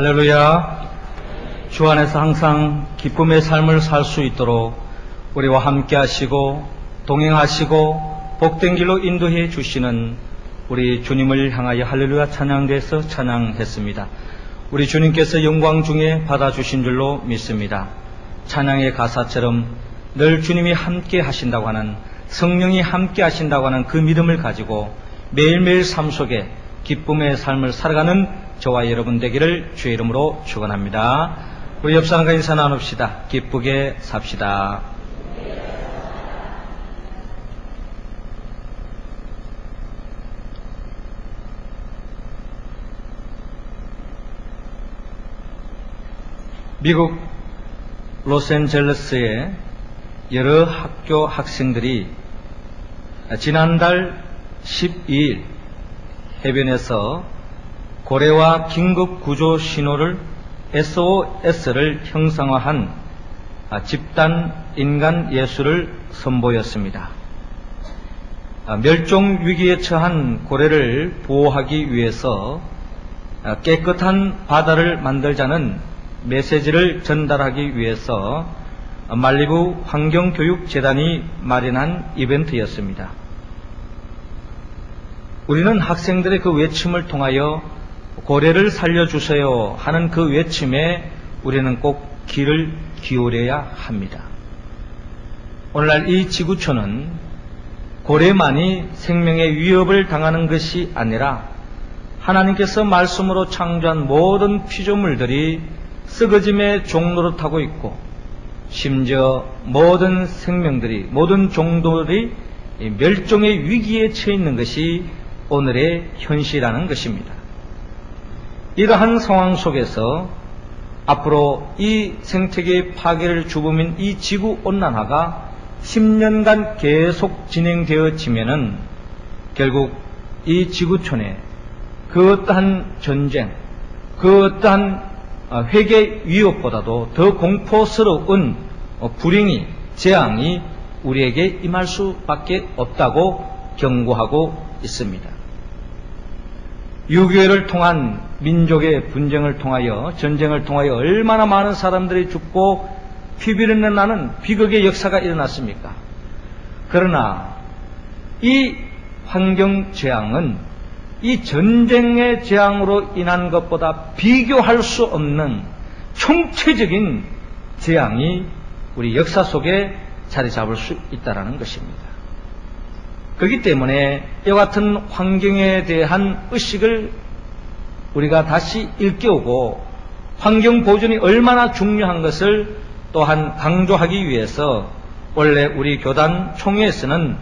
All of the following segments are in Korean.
할렐루야. 주 안에서 항상 기쁨의 삶을 살 수 있도록 우리와 함께 하시고 동행하시고 복된 길로 인도해 주시는 우리 주님을 향하여 할렐루야 찬양대에서 찬양했습니다. 우리 주님께서 영광 중에 받아주신 줄로 믿습니다. 찬양의 가사처럼 늘 주님이 함께 하신다고 하는 성령이 함께 하신다고 하는 그 믿음을 가지고 매일매일 삶 속에 기쁨의 삶을 살아가는 저와 여러분 되기를 주의 이름으로 축원합니다. 우리 옆 사람과 인사 나눕시다. 기쁘게 삽시다. 미국 로스앤젤레스의 여러 학교 학생들이 지난달 12일 해변에서 고래와 긴급 구조 신호를 SOS를 형상화한 아, 집단 인간 예술을 선보였습니다. 아, 멸종 위기에 처한 고래를 보호하기 위해서 아, 깨끗한 바다를 만들자는 메시지를 전달하기 위해서 말리부 환경교육재단이 마련한 이벤트였습니다. 우리는 학생들의 그 외침을 통하여 고래를 살려주세요 하는 그 외침에 우리는 꼭 귀를 기울여야 합니다. 오늘날 이 지구촌은 고래만이 생명의 위협을 당하는 것이 아니라 하나님께서 말씀으로 창조한 모든 피조물들이 썩어짐의 종로를 타고 있고 심지어 모든 생명들이 모든 종들이 멸종의 위기에 처해 있는 것이 오늘의 현실이라는 것입니다. 이러한 상황 속에서 앞으로 이 생태계 파괴를 주범인 이 지구 온난화가 10년간 계속 진행되어지면은 결국 이 지구촌에 그 어떠한 전쟁, 그 어떠한 회계 위협보다도 더 공포스러운 불행이, 재앙이 우리에게 임할 수밖에 없다고 경고하고 있습니다. 유교회를 통한 민족의 분쟁을 통하여 전쟁을 통하여 얼마나 많은 사람들이 죽고 피비린내 나는 비극의 역사가 일어났습니까? 그러나 이 환경 재앙은 이 전쟁의 재앙으로 인한 것보다 비교할 수 없는 총체적인 재앙이 우리 역사 속에 자리 잡을 수 있다는 것입니다. 그렇기 때문에 이와 같은 환경에 대한 의식을 우리가 다시 일깨우고 환경 보존이 얼마나 중요한 것을 또한 강조하기 위해서 원래 우리 교단 총회에서는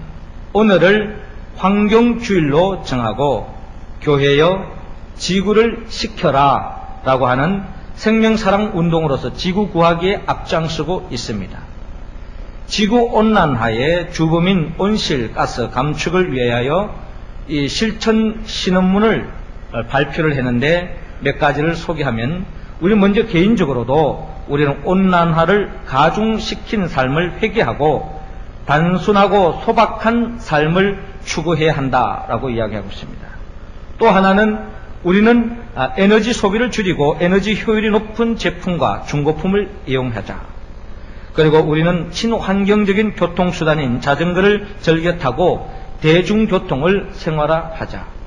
오늘을 환경주일로 정하고 교회여 지구를 지켜라 라고 하는 생명사랑 운동으로서 지구 구하기에 앞장서고 있습니다. 지구 온난화의 주범인 온실가스 감축을 위하여 이 실천 신언문을 발표를 했는데 몇 가지를 소개하면 우리 먼저 개인적으로도 우리는 온난화를 가중시킨 삶을 회개하고 단순하고 소박한 삶을 추구해야 한다라고 이야기하고 있습니다. 또 하나는 우리는 에너지 소비를 줄이고 에너지 효율이 높은 제품과 중고품을 이용하자. 그리고 우리는 친환경적인 교통수단인 자전거를 즐겨 타고 대중교통을 생활화하자.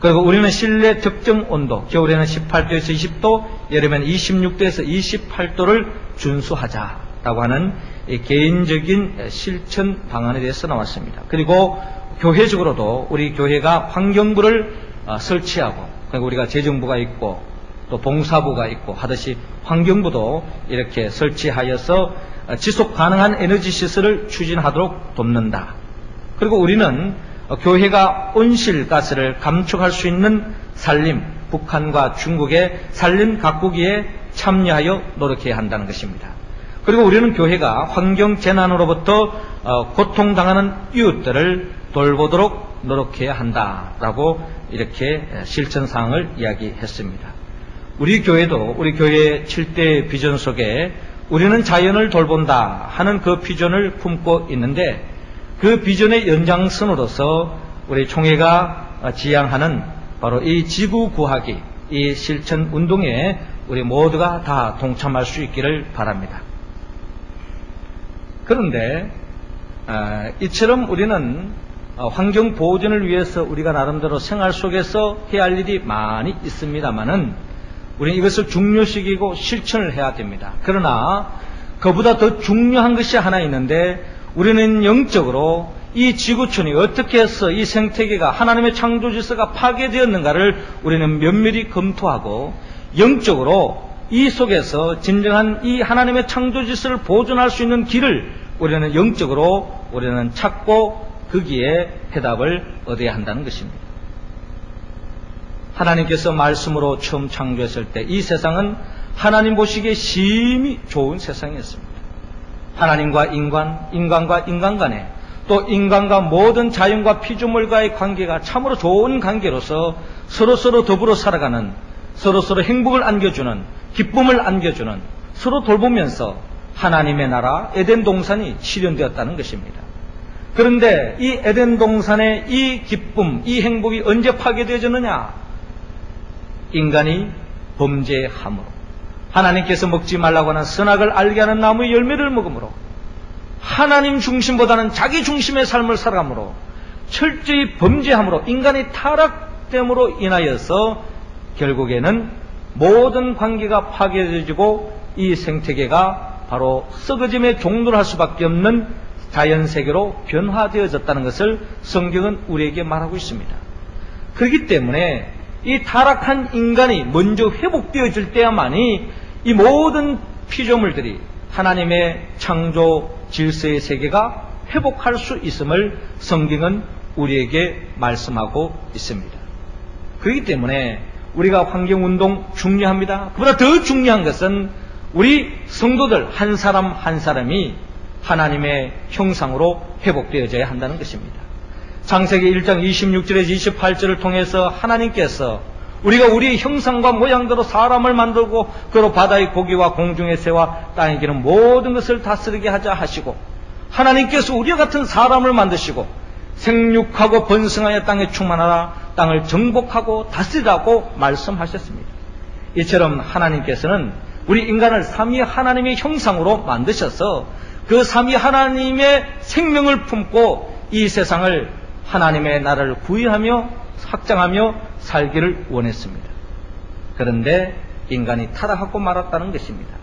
그리고 우리는 실내 적정 온도, 겨울에는 18도에서 20도, 여름에는 26도에서 28도를 준수하자라고 하는 개인적인 실천 방안에 대해서 나왔습니다. 그리고 교회적으로도 우리 교회가 환경부를 설치하고, 그리고 우리가 재정부가 있고, 또 봉사부가 있고 하듯이 환경부도 이렇게 설치하여서 지속 가능한 에너지 시설을 추진하도록 돕는다. 그리고 우리는 교회가 온실가스를 감축할 수 있는 산림, 북한과 중국의 산림 가꾸기에 참여하여 노력해야 한다는 것입니다. 그리고 우리는 교회가 환경 재난으로부터 고통당하는 이웃들을 돌보도록 노력해야 한다라고 이렇게 실천 사항을 이야기했습니다. 우리 교회도 우리 교회의 7대 비전 속에 우리는 자연을 돌본다 하는 그 비전을 품고 있는데 그 비전의 연장선으로서 우리 총회가 지향하는 바로 이 지구 구하기, 이 실천 운동에 우리 모두가 다 동참할 수 있기를 바랍니다. 그런데 아, 이처럼 우리는 어, 환경 보존을 위해서 우리가 나름대로 생활 속에서 해야 할 일이 많이 있습니다만은 우리는 이것을 중요시기고 실천을 해야 됩니다. 그러나 그보다 더 중요한 것이 하나 있는데 우리는 영적으로 이 지구촌이 어떻게 해서 이 생태계가 하나님의 창조 질서가 파괴되었는가를 우리는 면밀히 검토하고 영적으로 이 속에서 진정한 이 하나님의 창조 질서를 보존할 수 있는 길을 우리는 영적으로 우리는 찾고 거기에 해답을 얻어야 한다는 것입니다. 하나님께서 말씀으로 처음 창조했을 때 이 세상은 하나님 보시기에 심히 좋은 세상이었습니다. 하나님과 인간, 인간과 인간 간에 또 인간과 모든 자연과 피조물과의 관계가 참으로 좋은 관계로서 서로서로 더불어 살아가는 서로서로 행복을 안겨주는 기쁨을 안겨주는 서로 돌보면서 하나님의 나라 에덴 동산이 실현되었다는 것입니다. 그런데 이 에덴 동산의 이 기쁨, 이 행복이 언제 파괴되어졌느냐? 인간이 범죄함으로 하나님께서 먹지 말라고 하는 선악을 알게 하는 나무의 열매를 먹음으로 하나님 중심보다는 자기 중심의 삶을 살아감으로 철저히 범죄함으로 인간의 타락됨으로 인하여서 결국에는 모든 관계가 파괴되어지고 이 생태계가 바로 썩어짐의 종로를 할 수밖에 없는 자연 세계로 변화되어졌다는 것을 성경은 우리에게 말하고 있습니다. 그렇기 때문에 이 타락한 인간이 먼저 회복되어질 때야만이 이 모든 피조물들이 하나님의 창조 질서의 세계가 회복할 수 있음을 성경은 우리에게 말씀하고 있습니다. 그렇기 때문에 우리가 환경운동 중요합니다. 그보다 더 중요한 것은 우리 성도들 한 사람 한 사람이 하나님의 형상으로 회복되어져야 한다는 것입니다. 창세기 1장 26절에서 28절을 통해서 하나님께서 우리가 우리의 형상과 모양대로 사람을 만들고 그로 바다의 고기와 공중의 새와 땅에 기는 모든 것을 다스리게 하자 하시고 하나님께서 우리와 같은 사람을 만드시고 생육하고 번성하여 땅에 충만하라 땅을 정복하고 다스리라고 말씀하셨습니다. 이처럼 하나님께서는 우리 인간을 삼위 하나님의 형상으로 만드셔서 그 삼위 하나님의 생명을 품고 이 세상을 하나님의 나라를 구의하며 확장하며 살기를 원했습니다. 그런데 인간이 타락하고 말았다는 것입니다.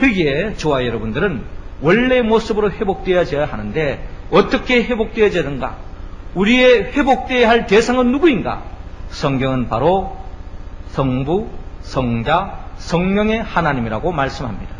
거기에 저와 여러분들은 원래 모습으로 회복되어져야 하는데 어떻게 회복되어지는가? 우리의 회복되어야 할 대상은 누구인가? 성경은 바로 성부, 성자, 성령의 하나님이라고 말씀합니다.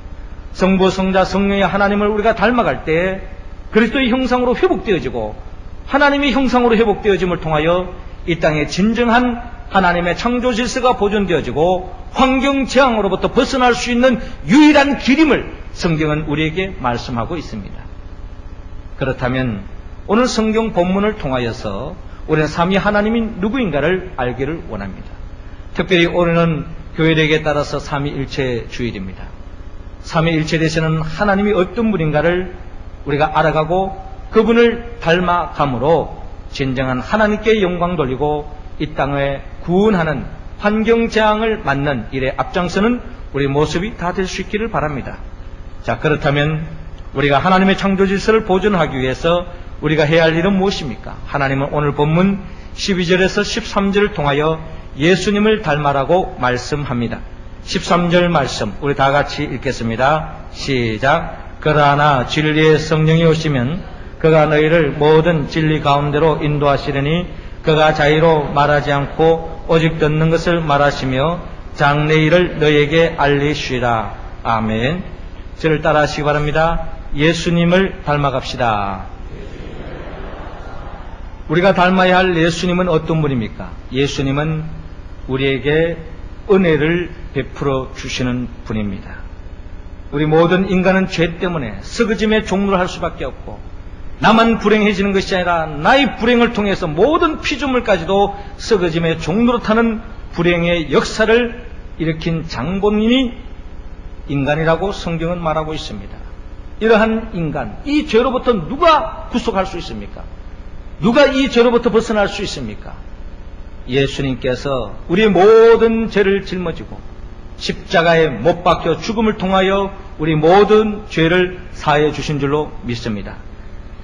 성부, 성자, 성령의 하나님을 우리가 닮아갈 때 그리스도의 형상으로 회복되어지고 하나님의 형상으로 회복되어짐을 통하여 이 땅에 진정한 하나님의 창조 질서가 보존되어지고 환경 재앙으로부터 벗어날 수 있는 유일한 길임을 성경은 우리에게 말씀하고 있습니다. 그렇다면 오늘 성경 본문을 통하여서 우리는 삼위 하나님이 누구인가를 알기를 원합니다. 특별히 오늘은 교회력에 따라서 삼위일체 주일입니다. 삼위일체 되시는 하나님이 어떤 분인가를 우리가 알아가고 그분을 닮아감으로 진정한 하나님께 영광 돌리고 이 땅에 구원하는 환경 재앙을 맞는 일에 앞장서는 우리 모습이 다 될 수 있기를 바랍니다. 자, 그렇다면 우리가 하나님의 창조 질서를 보존하기 위해서 우리가 해야 할 일은 무엇입니까? 하나님은 오늘 본문 12절에서 13절을 통하여 예수님을 닮아라고 말씀합니다. 13절 말씀 우리 다 같이 읽겠습니다. 시작. 그러나 진리의 성령이 오시면 그가 너희를 모든 진리 가운데로 인도하시려니 그가 자유로 말하지 않고 오직 듣는 것을 말하시며 장래 일을 너희에게 알리시라. 아멘. 저를 따라 하시기 바랍니다. 예수님을 닮아갑시다. 우리가 닮아야 할 예수님은 어떤 분입니까? 예수님은 우리에게 은혜를 베풀어 주시는 분입니다. 우리 모든 인간은 죄 때문에 썩어짐의 종로를 할 수밖에 없고 나만 불행해지는 것이 아니라 나의 불행을 통해서 모든 피조물까지도 썩어짐의 종로로 타는 불행의 역사를 일으킨 장본인이 인간이라고 성경은 말하고 있습니다. 이러한 인간, 이 죄로부터 누가 구속할 수 있습니까? 누가 이 죄로부터 벗어날 수 있습니까? 예수님께서 우리의 모든 죄를 짊어지고 십자가에 못 박혀 죽음을 통하여 우리 모든 죄를 사해 주신 줄로 믿습니다.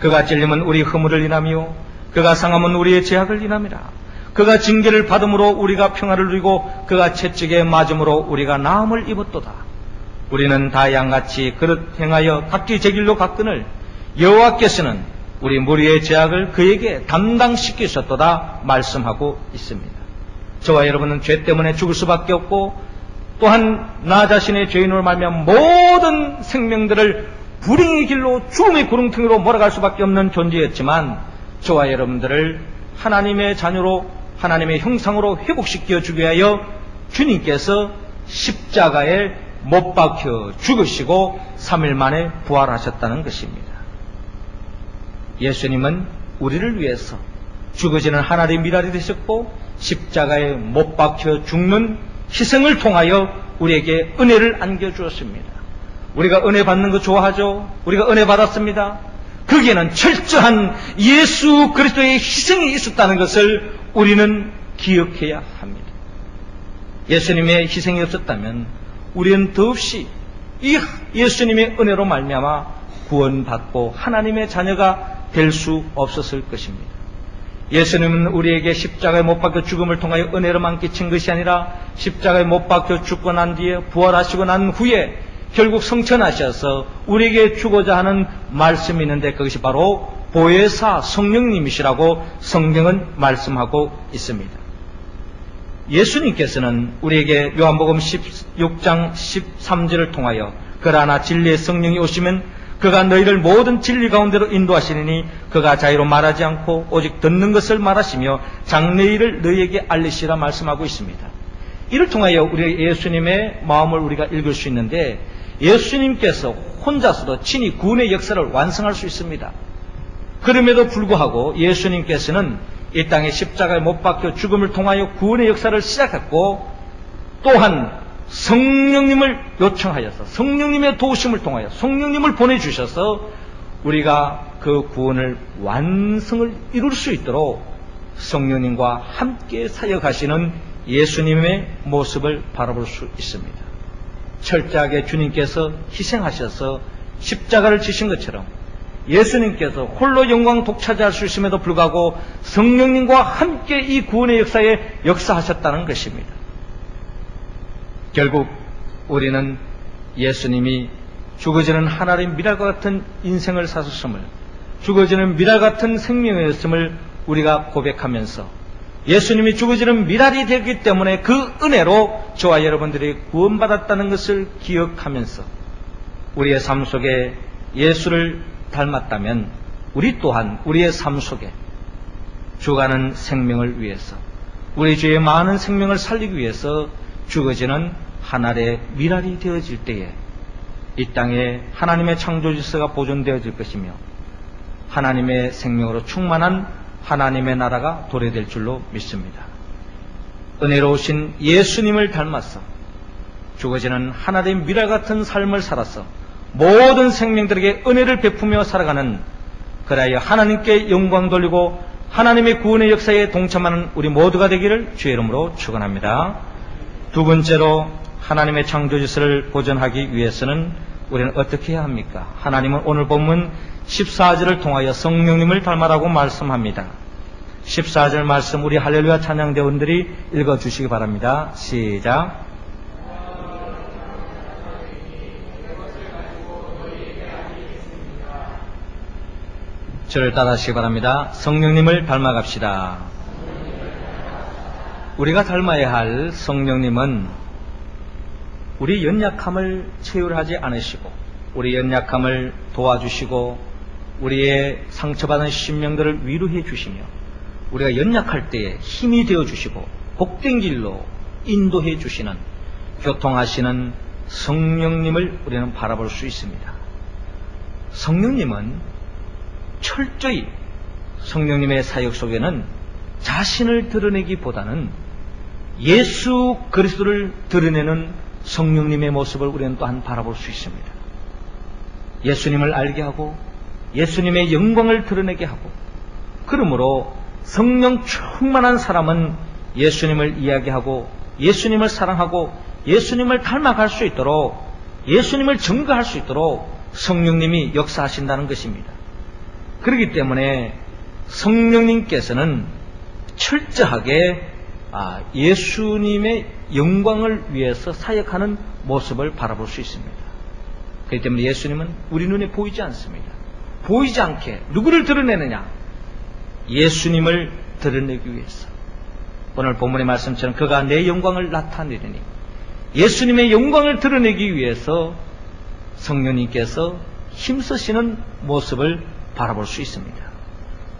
그가 찔림은 우리 허물을 인하며 그가 상함은 우리의 죄악을 인함이라. 그가 징계를 받음으로 우리가 평화를 누리고 그가 채찍에 맞음으로 우리가 나음을 입었도다. 우리는 다 양같이 그릇 행하여 각기 제 길로 갔거늘 여호와께서는 우리 무리의 죄악을 그에게 담당시키셨도다 말씀하고 있습니다. 저와 여러분은 죄 때문에 죽을 수밖에 없고 또한 나 자신의 죄인으로 말미암아 모든 생명들을 불행의 길로 죽음의 구렁텅이로 몰아갈 수밖에 없는 존재였지만 저와 여러분들을 하나님의 자녀로 하나님의 형상으로 회복시켜 주기 위하여 주님께서 십자가에 못 박혀 죽으시고 3일 만에 부활하셨다는 것입니다. 예수님은 우리를 위해서 죽어지는 하나님의 미랄이 되셨고 십자가에 못 박혀 죽는 희생을 통하여 우리에게 은혜를 안겨 주었습니다. 우리가 은혜 받는 거 좋아하죠? 우리가 은혜 받았습니다. 거기에는 철저한 예수 그리스도의 희생이 있었다는 것을 우리는 기억해야 합니다. 예수님의 희생이 없었다면 우리는 더없이 이 예수님의 은혜로 말미암아 구원받고 하나님의 자녀가 될 수 없었을 것입니다. 예수님은 우리에게 십자가에 못 박혀 죽음을 통하여 은혜로만 끼친 것이 아니라 십자가에 못 박혀 죽고 난 뒤에 부활하시고 난 후에 결국 성천하셔서 우리에게 주고자 하는 말씀이 있는데 그것이 바로 보혜사 성령님이시라고 성경은 말씀하고 있습니다. 예수님께서는 우리에게 요한복음 16장 13절을 통하여 그러나 진리의 성령이 오시면 그가 너희를 모든 진리 가운데로 인도하시니 그가 자유로 말하지 않고 오직 듣는 것을 말하시며 장래일을 너희에게 알리시라 말씀하고 있습니다. 이를 통하여 우리 예수님의 마음을 우리가 읽을 수 있는데 예수님께서 혼자서도 친히 구원의 역사를 완성할 수 있습니다. 그럼에도 불구하고 예수님께서는 이 땅에 십자가에 못 박혀 죽음을 통하여 구원의 역사를 시작했고 또한 성령님을 요청하여서 성령님의 도우심을 통하여 성령님을 보내주셔서 우리가 그 구원을 완성을 이룰 수 있도록 성령님과 함께 사역하시는 예수님의 모습을 바라볼 수 있습니다. 철저하게 주님께서 희생하셔서 십자가를 지신 것처럼 예수님께서 홀로 영광 독차지할 수 있음에도 불구하고 성령님과 함께 이 구원의 역사에 역사하셨다는 것입니다. 결국 우리는 예수님이 죽어지는 하나님 미랄과 같은 인생을 사셨음을 죽어지는 미랄 같은 생명이었음을 우리가 고백하면서 예수님이 죽어지는 미랄이 되기 때문에 그 은혜로 저와 여러분들이 구원받았다는 것을 기억하면서 우리의 삶 속에 예수를 닮았다면 우리 또한 우리의 삶 속에 죽어가는 생명을 위해서 우리 주의 많은 생명을 살리기 위해서 죽어지는 하늘의 미랄이 되어질 때에 이 땅에 하나님의 창조 질서가 보존되어질 것이며 하나님의 생명으로 충만한 하나님의 나라가 도래될 줄로 믿습니다. 은혜로우신 예수님을 닮아서 죽어지는 하나님의 미랄 같은 삶을 살아서 모든 생명들에게 은혜를 베푸며 살아가는 그라여 하나님께 영광 돌리고 하나님의 구원의 역사에 동참하는 우리 모두가 되기를 주의 이름으로 축원합니다. 두 번째로 하나님의 창조 질서를 보존하기 위해서는 우리는 어떻게 해야 합니까? 하나님은 오늘 본문 14절을 통하여 성령님을 닮아라고 말씀합니다. 14절 말씀 우리 할렐루야 찬양대원들이 읽어주시기 바랍니다. 시작. 저를 따라하시기 바랍니다. 성령님을 닮아갑시다. 우리가 닮아야 할 성령님은 우리 연약함을 체휼하지 않으시고 우리 연약함을 도와주시고 우리의 상처받은 심령들을 위로해 주시며 우리가 연약할 때에 힘이 되어 주시고 복된 길로 인도해 주시는 교통하시는 성령님을 우리는 바라볼 수 있습니다. 성령님은 철저히 성령님의 사역 속에는 자신을 드러내기보다는 예수 그리스도를 드러내는 성령님의 모습을 우리는 또한 바라볼 수 있습니다. 예수님을 알게 하고 예수님의 영광을 드러내게 하고 그러므로 성령 충만한 사람은 예수님을 이야기하고 예수님을 사랑하고 예수님을 닮아갈 수 있도록 예수님을 증거할 수 있도록 성령님이 역사하신다는 것입니다. 그렇기 때문에 성령님께서는 철저하게 아, 예수님의 영광을 위해서 사역하는 모습을 바라볼 수 있습니다. 그렇기 때문에 예수님은 우리 눈에 보이지 않습니다. 보이지 않게 누구를 드러내느냐? 예수님을 드러내기 위해서. 오늘 본문의 말씀처럼 그가 내 영광을 나타내리니 예수님의 영광을 드러내기 위해서 성령님께서 힘쓰시는 모습을 바라볼 수 있습니다.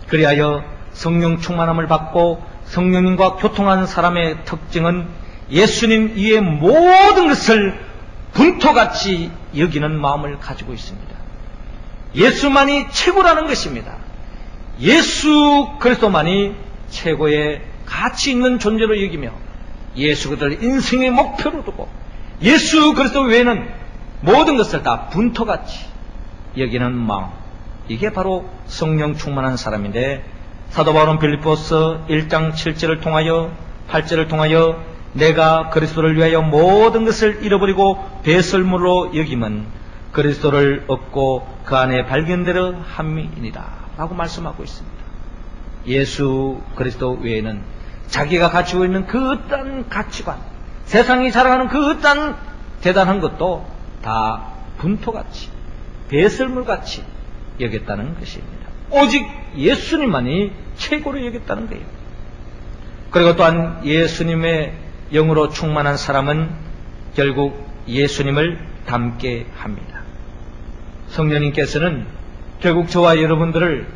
그리하여 성령 충만함을 받고 성령님과 교통하는 사람의 특징은 예수님 위의 모든 것을 분토같이 여기는 마음을 가지고 있습니다. 예수만이 최고라는 것입니다. 예수 그리스도만이 최고의 가치 있는 존재로 여기며 예수 그들 인생의 목표로 두고 예수 그리스도 외에는 모든 것을 다 분토같이 여기는 마음 이게 바로 성령 충만한 사람인데 사도 바울은 빌립보서 1장 7절을 통하여 8절을 통하여 내가 그리스도를 위하여 모든 것을 잃어버리고 배설물로 여김은 그리스도를 얻고 그 안에 발견되려 함이니라 라고 말씀하고 있습니다. 예수 그리스도 외에는 자기가 가지고 있는 그 어떤 가치관, 세상이 자랑하는 그 어떤 대단한 것도 다 분토같이, 배설물같이 여겼다는 것입니다. 오직 예수님만이 최고로 여겼다는 거예요. 그리고 또한 예수님의 영으로 충만한 사람은 결국 예수님을 닮게 합니다. 성령님께서는 결국 저와 여러분들을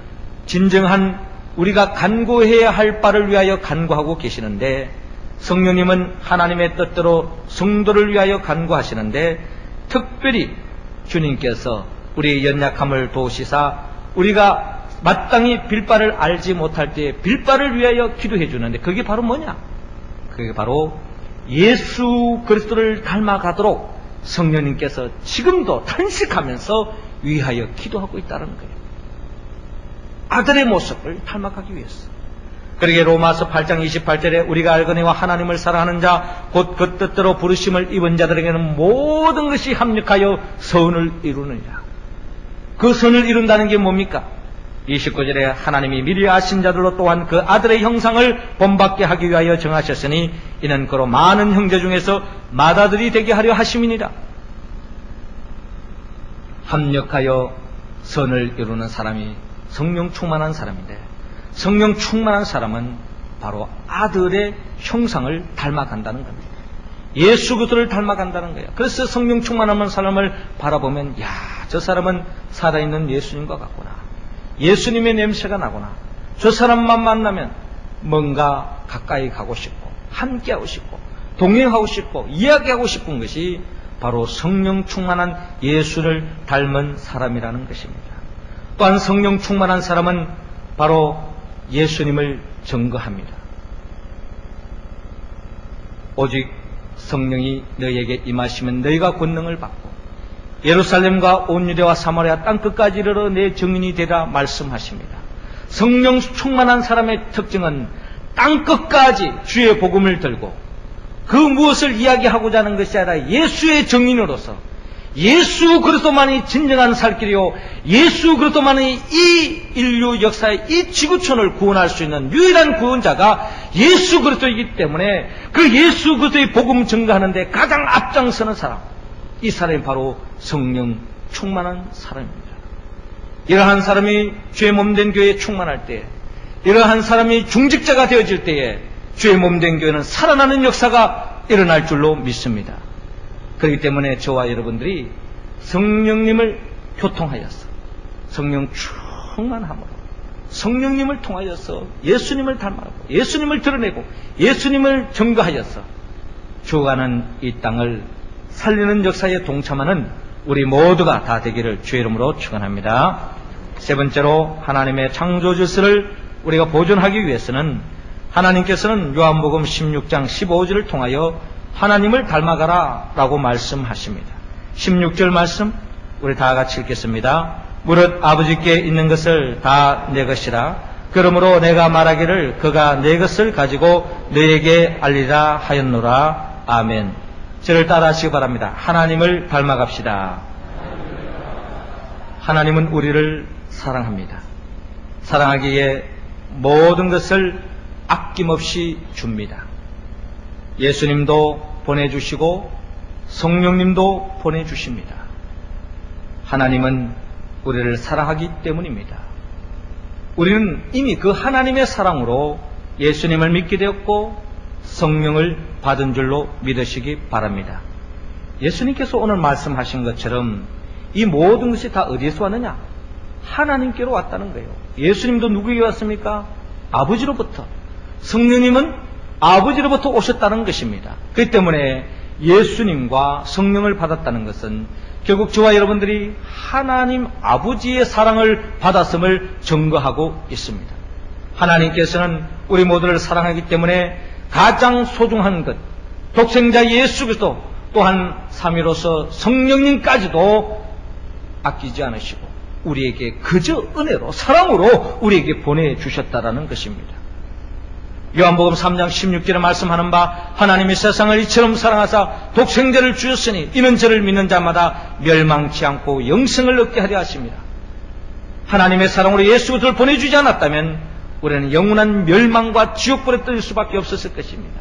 진정한 우리가 간구해야 할 바를 위하여 간구하고 계시는데 성령님은 하나님의 뜻대로 성도를 위하여 간구하시는데 특별히 주님께서 우리의 연약함을 도우시사 우리가 마땅히 빌바를 알지 못할 때 빌바를 위하여 기도해 주는데 그게 바로 뭐냐? 그게 바로 예수 그리스도를 닮아가도록 성령님께서 지금도 탄식하면서 위하여 기도하고 있다는 거예요. 아들의 모습을 닮아가기 위해서. 그러게 로마서 8장 28절에 우리가 알거니와 하나님을 사랑하는 자 곧 그 뜻대로 부르심을 입은 자들에게는 모든 것이 합력하여 선을 이루느니라. 그 선을 이룬다는 게 뭡니까? 29절에 하나님이 미리 아신 자들로 또한 그 아들의 형상을 본받게 하기 위하여 정하셨으니 이는 그로 많은 형제 중에서 맏아들이 되게 하려 하심이니라. 합력하여 선을 이루는 사람이 성령 충만한 사람인데 성령 충만한 사람은 바로 아들의 형상을 닮아간다는 겁니다. 예수 그들을 닮아간다는 거예요. 그래서 성령 충만한 사람을 바라보면 야, 저 사람은 살아있는 예수님과 같구나. 예수님의 냄새가 나구나. 저 사람만 만나면 뭔가 가까이 가고 싶고 함께하고 싶고 동행하고 싶고 이야기하고 싶은 것이 바로 성령 충만한 예수를 닮은 사람이라는 것입니다. 또한 성령 충만한 사람은 바로 예수님을 증거합니다. 오직 성령이 너희에게 임하시면 너희가 권능을 받고 예루살렘과 온 유대와 사마리아 땅 끝까지 이르러 내 증인이 되라 말씀하십니다. 성령 충만한 사람의 특징은 땅 끝까지 주의 복음을 들고 그 무엇을 이야기하고자 하는 것이 아니라 예수의 증인으로서 예수 그리스도만이 진정한 살 길이요 예수 그리스도만이 이 인류 역사의 이 지구촌을 구원할 수 있는 유일한 구원자가 예수 그리스도이기 때문에 그 예수 그리스도의 복음 증거하는데 가장 앞장서는 사람 이 사람이 바로 성령 충만한 사람입니다. 이러한 사람이 죄 몸된 교회에 충만할 때 이러한 사람이 중직자가 되어질 때에 죄 몸된 교회는 살아나는 역사가 일어날 줄로 믿습니다. 그렇기 때문에 저와 여러분들이 성령님을 교통하여서 성령 충만함으로 성령님을 통하여서 예수님을 닮아가고 예수님을 드러내고 예수님을 증거하여서 죽어가는 이 땅을 살리는 역사에 동참하는 우리 모두가 다 되기를 주의 이름으로 축원합니다. 세 번째로 하나님의 창조 질서를 우리가 보존하기 위해서는 하나님께서는 요한복음 16장 15절을 통하여 하나님을 닮아가라 라고 말씀하십니다. 16절 말씀 우리 다 같이 읽겠습니다. 무릇 아버지께 있는 것을 다 내 것이라 그러므로 내가 말하기를 그가 내 것을 가지고 너에게 알리라 하였노라. 아멘. 저를 따라 하시기 바랍니다. 하나님을 닮아갑시다. 하나님은 우리를 사랑합니다. 사랑하기에 모든 것을 아낌없이 줍니다. 예수님도 보내주시고 성령님도 보내주십니다. 하나님은 우리를 사랑하기 때문입니다. 우리는 이미 그 하나님의 사랑으로 예수님을 믿게 되었고 성령을 받은 줄로 믿으시기 바랍니다. 예수님께서 오늘 말씀하신 것처럼 이 모든 것이 다 어디에서 왔느냐? 하나님께로 왔다는 거예요. 예수님도 누구에게 왔습니까? 아버지로부터. 성령님은 아버지로부터 오셨다는 것입니다. 그렇기 때문에 예수님과 성령을 받았다는 것은 결국 저와 여러분들이 하나님 아버지의 사랑을 받았음을 증거하고 있습니다. 하나님께서는 우리 모두를 사랑하기 때문에 가장 소중한 것, 독생자 예수 그리스도 또한 삼위로서 성령님까지도 아끼지 않으시고 우리에게 그저 은혜로 사랑으로 우리에게 보내주셨다라는 것입니다. 요한복음 3장 16절에 말씀하는 바 하나님이 세상을 이처럼 사랑하사 독생자를 주셨으니 이는 저를 믿는 자마다 멸망치 않고 영생을 얻게 하려 하십니다. 하나님의 사랑으로 예수 그리스도를 보내주지 않았다면 우리는 영원한 멸망과 지옥불에 떨릴 수밖에 없었을 것입니다.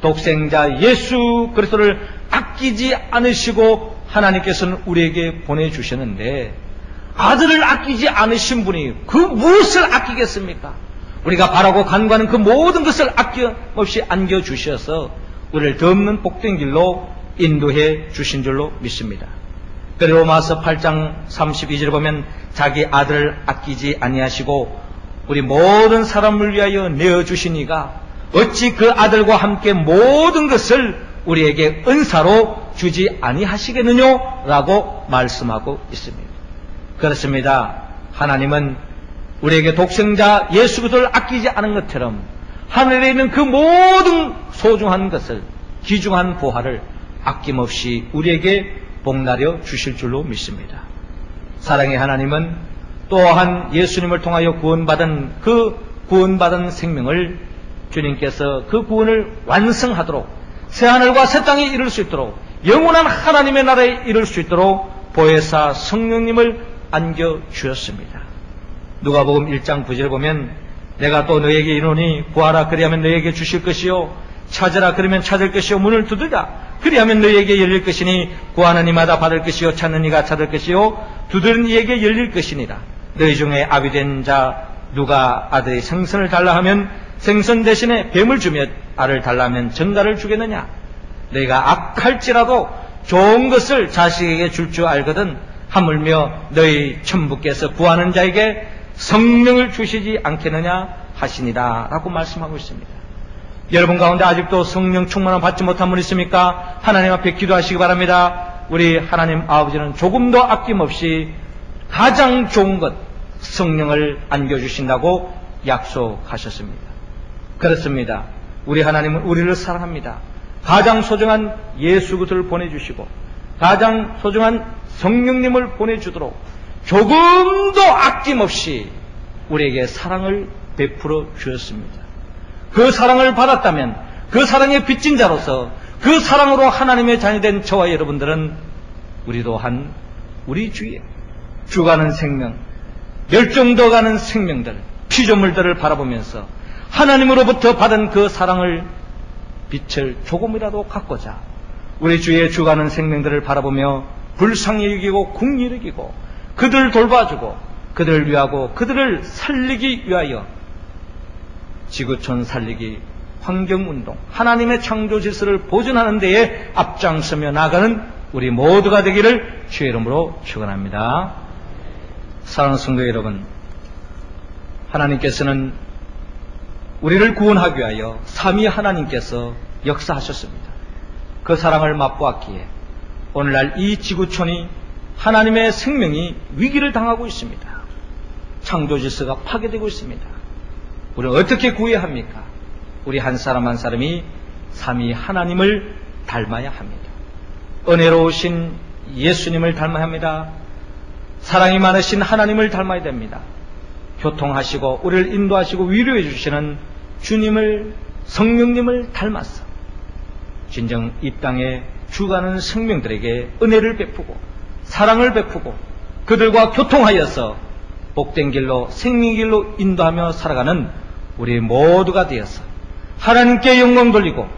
독생자 예수 그리스도를 아끼지 않으시고 하나님께서는 우리에게 보내주셨는데 아들을 아끼지 않으신 분이 그 무엇을 아끼겠습니까? 우리가 바라고 간과하는 그 모든 것을 아낌없이 안겨주셔서 우리를 더 없는 복된 길로 인도해 주신 줄로 믿습니다. 그리고 로마서 8장 32절에 보면 자기 아들을 아끼지 아니하시고 우리 모든 사람을 위하여 내어주신 이가 어찌 그 아들과 함께 모든 것을 우리에게 은사로 주지 아니하시겠느냐? 라고 말씀하고 있습니다. 그렇습니다. 하나님은 우리에게 독생자 예수 그리스도를 아끼지 않은 것처럼 하늘에 있는 그 모든 소중한 것을 귀중한 보화를 아낌없이 우리에게 복나려 주실 줄로 믿습니다. 사랑의 하나님은 또한 예수님을 통하여 구원받은 그 구원받은 생명을 주님께서 그 구원을 완성하도록 새하늘과 새 땅에 이룰 수 있도록 영원한 하나님의 나라에 이룰 수 있도록 보혜사 성령님을 안겨 주었습니다. 누가복음 1장 9절에 보면 내가 또 너에게 이르노니 구하라 그리하면 너에게 주실 것이요 찾으라 그러면 찾을 것이요 문을 두드라 그리하면 너에게 열릴 것이니 구하는 이마다 받을 것이요 찾는 이가 찾을 것이요 두드는 이에게 열릴 것이니라 너희 중에 아비 된 자 누가 아들이 생선을 달라 하면 생선 대신에 뱀을 주며 알을 달라면 전갈을 주겠느냐 너희가 악할지라도 좋은 것을 자식에게 줄 줄 알거든 하물며 너희 천부께서 구하는 자에게 성령을 주시지 않겠느냐 하시니라 라고 말씀하고 있습니다. 여러분 가운데 아직도 성령 충만을 받지 못한 분 있습니까? 하나님 앞에 기도하시기 바랍니다. 우리 하나님 아버지는 조금도 아낌없이 가장 좋은 것 성령을 안겨주신다고 약속하셨습니다. 그렇습니다. 우리 하나님은 우리를 사랑합니다. 가장 소중한 예수 그리스도를 보내주시고 가장 소중한 성령님을 보내주도록 조금도 아낌없이 우리에게 사랑을 베풀어 주었습니다. 그 사랑을 받았다면 그 사랑의 빚진 자로서 그 사랑으로 하나님의 자녀 된 저와 여러분들은 우리도 한 우리 주위에 죽어가는 생명, 멸종되어 가는 생명들, 피조물들을 바라보면서 하나님으로부터 받은 그 사랑을 빛을 조금이라도 갖고자 우리 주위에 죽어가는 생명들을 바라보며 불쌍히 여기고 궁리 여기고 그들을 돌봐주고 그들을 위하고 그들을 살리기 위하여 지구촌 살리기 환경운동 하나님의 창조 질서를 보존하는 데에 앞장서며 나가는 우리 모두가 되기를 주의 이름으로 축원합니다. 사랑하는 성도 여러분 하나님께서는 우리를 구원하기 위하여 삼위 하나님께서 역사하셨습니다. 그 사랑을 맛보았기에 오늘날 이 지구촌이 하나님의 생명이 위기를 당하고 있습니다. 창조 질서가 파괴되고 있습니다. 우리는 어떻게 구해야 합니까? 우리 한 사람 한 사람이 삼위 하나님을 닮아야 합니다. 은혜로우신 예수님을 닮아야 합니다. 사랑이 많으신 하나님을 닮아야 됩니다. 교통하시고 우리를 인도하시고 위로해 주시는 주님을 성령님을 닮았어. 진정 이 땅에 죽어가는 생명들에게 은혜를 베푸고 사랑을 베푸고 그들과 교통하여서 복된 길로 생명의 길로 인도하며 살아가는 우리 모두가 되어서 하나님께 영광 돌리고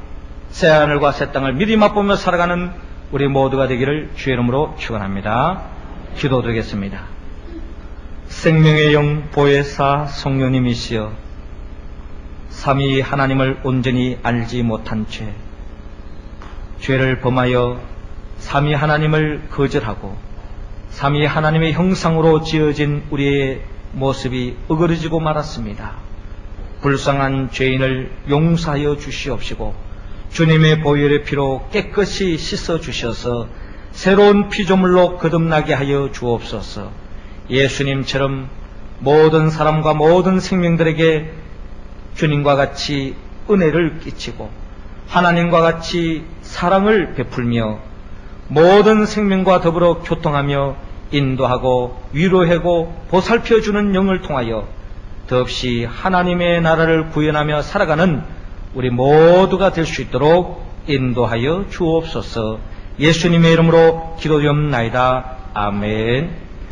새 하늘과 새 땅을 미리 맛보며 살아가는 우리 모두가 되기를 주의 이름으로 축원합니다. 기도드리겠습니다. 생명의 영 보혜사 성령님이시여 삼위 하나님을 온전히 알지 못한 죄 죄를 범하여 삼위 하나님을 거절하고 삼위 하나님의 형상으로 지어진 우리의 모습이 어그러지고 말았습니다. 불쌍한 죄인을 용서하여 주시옵시고 주님의 보혈의 피로 깨끗이 씻어 주셔서 새로운 피조물로 거듭나게 하여 주옵소서. 예수님처럼 모든 사람과 모든 생명들에게 주님과 같이 은혜를 끼치고 하나님과 같이 사랑을 베풀며 모든 생명과 더불어 교통하며 인도하고 위로하고 보살펴 주는 영을 통하여 더없이 하나님의 나라를 구현하며 살아가는 우리 모두가 될 수 있도록 인도하여 주옵소서. 예수님의 이름으로 기도드옵나이다. 아멘.